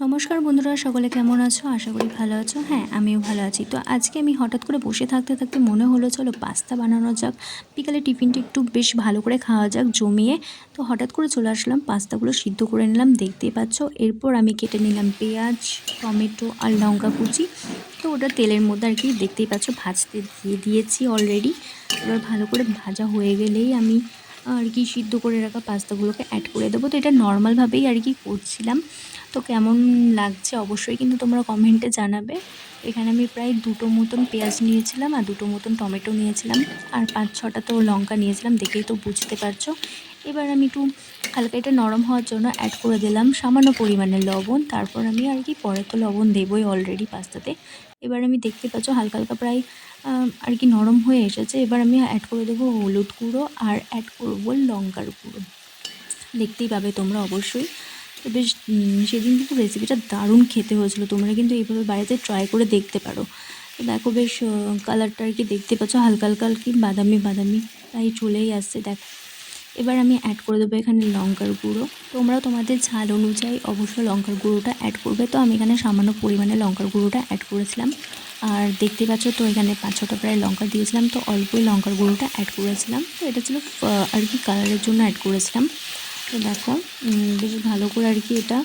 নমস্কার বন্ধুরা, সকলে কেমন আছো? আশা করি ভালো আছো। হ্যাঁ আমিও ভালো আছি। তো আজকে আমি হঠাৎ করে বসে থাকতে থাকতে মনে হলো, চলো পাস্তা বানানো যাক। বিকালে টিফিনটা একটু বেশ ভালো করে খাওয়া যাক জমিয়ে। তো হঠাৎ করে চলে আসলাম, পাস্তাগুলো সিদ্ধ করে নিলাম, দেখতেই পাচ্ছ। এরপর আমি কেটে নিলাম পেঁয়াজ, টমেটো আর লঙ্কা কুচি। তো ওটা তেলের মধ্যে আর কি, দেখতেই পাচ্ছ, ভাজতে দিয়ে দিয়েছি অলরেডি এবার ভালো করে ভাজা হয়ে গেলেই আমি আর কি সিদ্ধ করে রাখা পাস্তাগুলোকে অ্যাড করে দেবো। তো এটা নর্মালভাবেই আর কি করছিলাম। তো কেমন লাগছে অবশ্যই কিন্তু তোমরা কমেন্টে জানাবে। এখানে আমি প্রায় দুটো মতন পেঁয়াজ নিয়েছিলাম আর দুটো মতন টমেটো নিয়েছিলাম। আর পাঁচ ছটা তো লঙ্কা নিয়েছিলাম, দেখেই তো বুঝতে পারছ। এবার আমি একটু হালকা এটা নরম হওয়ার জন্য অ্যাড করে দিলাম সামান্য পরিমাণে লবণ। তারপর আমি আর কি পরে তো লবণ দেবই অলরেডি পাস্তাতে। এবার আমি দেখতে পাচ্ছ হালকা হালকা প্রায় আর কি নরম হয়ে এসেছে। এবার আমি অ্যাড করে দেবো হলুদ গুঁড়ো আর অ্যাড করব লঙ্কার গুঁড়ো। দেখতেই পাবে তোমরা অবশ্যই। তো বেশ সেদিন কিন্তু রেসিপিটা দারুণ খেতে হয়েছিলো। তোমরা কিন্তু এইভাবে বাড়িতে ট্রাই করে দেখতে পারো। তো দেখো বেশ কালারটা আর কি দেখতে পাচ্ছ হালকা হালকা আর কি বাদামি বাদামি তাই চলেই আসছে। দেখো এবার আমি অ্যাড করে দেবো এখানে লঙ্কার গুঁড়ো। তোমরা তোমাদের ঝাল অনুযায়ী অবশ্যই লঙ্কার গুঁড়োটা অ্যাড করবে। তো আমি এখানে সামান্য পরিমাণে লঙ্কার গুঁড়োটা অ্যাড করেছিলাম। আর দেখতে পাচ্ছ তো এখানে পাঁচ ছটা প্রায় লঙ্কা দিয়েছিলাম। তো অল্পই লঙ্কার গুঁড়োটা অ্যাড করেছিলাম। তো এটা ছিল আর কি কালারের জন্য অ্যাড করেছিলাম। তো দেখো বেশ ভালো করে আর কি এটা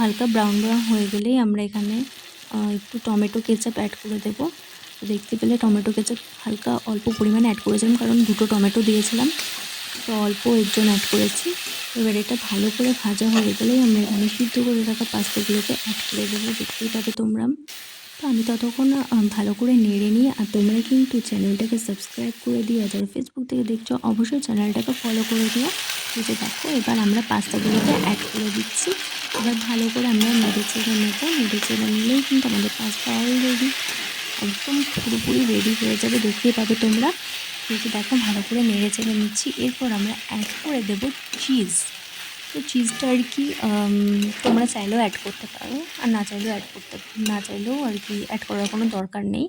হালকা ব্রাউন ব্রাউন হয়ে গেলেই আমরা এখানে একটু টমেটো কেচাপ অ্যাড করে দেবো। দেখতে পেলে টমেটো কেচাপ হালকা অল্প পরিমাণে অ্যাড করেছিলাম। কারণ দুটো টমেটো দিয়েছিলাম। তো অল্প এর জন্য অ্যাড করেছি। এবার এটা ভালো করে ভাজা হয়ে গেলেই আমরা এখানে সিদ্ধ করে রাখা পাস্তাগুলোকে অ্যাড করে দেবো। দেখতেই পাবে তোমরা। তো আমি ততক্ষণ ভালো করে নেড়ে নিই আর তোমরা কিন্তু চ্যানেলটাকে সাবস্ক্রাইব করে দিও। যারা ফেসবুক থেকে দেখছ, অবশ্যই চ্যানেলটাকে ফলো করে দিও। যে দেখো, এবার আমরা পাস্তাগুলোকে অ্যাড করে দিচ্ছি। এবার ভালো করে আমরা নেড়ে চেড়ে নেব। নেড়ে চেড়ে নিলেই কিন্তু আমাদের পাস্তা অলরেডি একদম পুরোপুরি রেডি হয়ে যাবে। দেখতেই পাবে তোমরা। যে দেখো ভালো করে নেড়ে চেড়ে নিচ্ছি। এরপর আমরা অ্যাড করে দেব চিজ তো চিজটা আর কি তোমরা চাইলেও অ্যাড করতে পারো, আর না চাইলেও অ্যাড করতে, না চাইলেও আর কি অ্যাড করার কোনো দরকার নেই।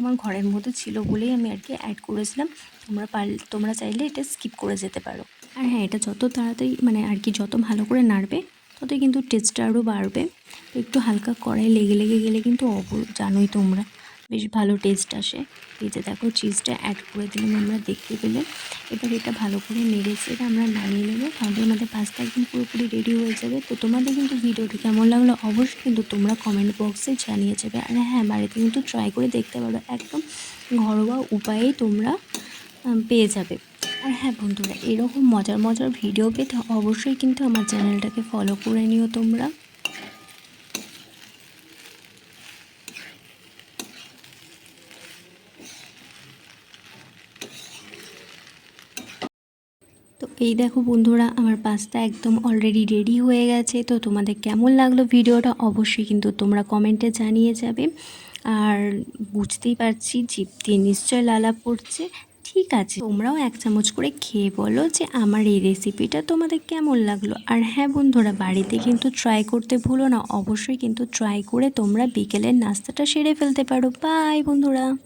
আমার ঘরের মধ্যে ছিল বলেই আমি আর কি অ্যাড করেছিলাম। তোমরা পার তোমরা চাইলে এটা স্কিপ করে যেতে পারো। আর হ্যাঁ এটা যত তাড়াতাড়ি মানে আর কি যত ভালো করে নাড়বে, ততই কিন্তু টেস্টটা আরও বাড়বে। একটু হালকা কড়াই লেগে লেগে গেলে কিন্তু অব জানোই তোমরা। বেশ ভালো টেস্ট আসে। এই যে দেখো চিজটা অ্যাড করে দিলাম আমরা, দেখতে পেলে। এবার এটা ভালো করে নেড়ে চেড়ে আমরা নামিয়ে নেব। তাহলে আমাদের পাস্তা একদম পুরোপুরি রেডি হয়ে যাবে। তো তোমাদের কিন্তু ভিডিওটি কেমন লাগল অবশ্যই কিন্তু তোমরা কমেন্ট বক্সে জানিয়ে যাবে। আর হ্যাঁ বাড়িতে কিন্তু ট্রাই করে দেখতে পারো, একদম ঘরোয়া উপায়েই তোমরা পেয়ে যাবে। আর হ্যাঁ বন্ধুরা, এরকম মজার মজার ভিডিও পেতে অবশ্যই কিন্তু আমার চ্যানেলটাকে ফলো করে নিও তোমরা। এই দেখো বন্ধুরা, আমার পাস্তা একদম অলরেডি রেডি হয়ে গেছে। তো তোমাদের কেমন লাগল ভিডিওটা? অবশ্যই কিন্তু তোমরা কমেন্টে জানিয়ে যাবে। আর বুঝতেই পারছি জিপ দিয়ে নিশ্চয় লালা পড়ছে। ঠিক আছে, তোমরাও এক চামচ করে খেয়ে বলো যে আমার এই রেসিপিটা তোমাদের কেমন লাগল। আর হ্যাঁ বন্ধুরা, বাড়িতে কিন্তু ট্রাই করতে ভুলো না। অবশ্যই কিন্তু ট্রাই করে তোমরা বিকেলের নাস্তাটা সেরে ফেলতে পারো। বাই বন্ধুরা।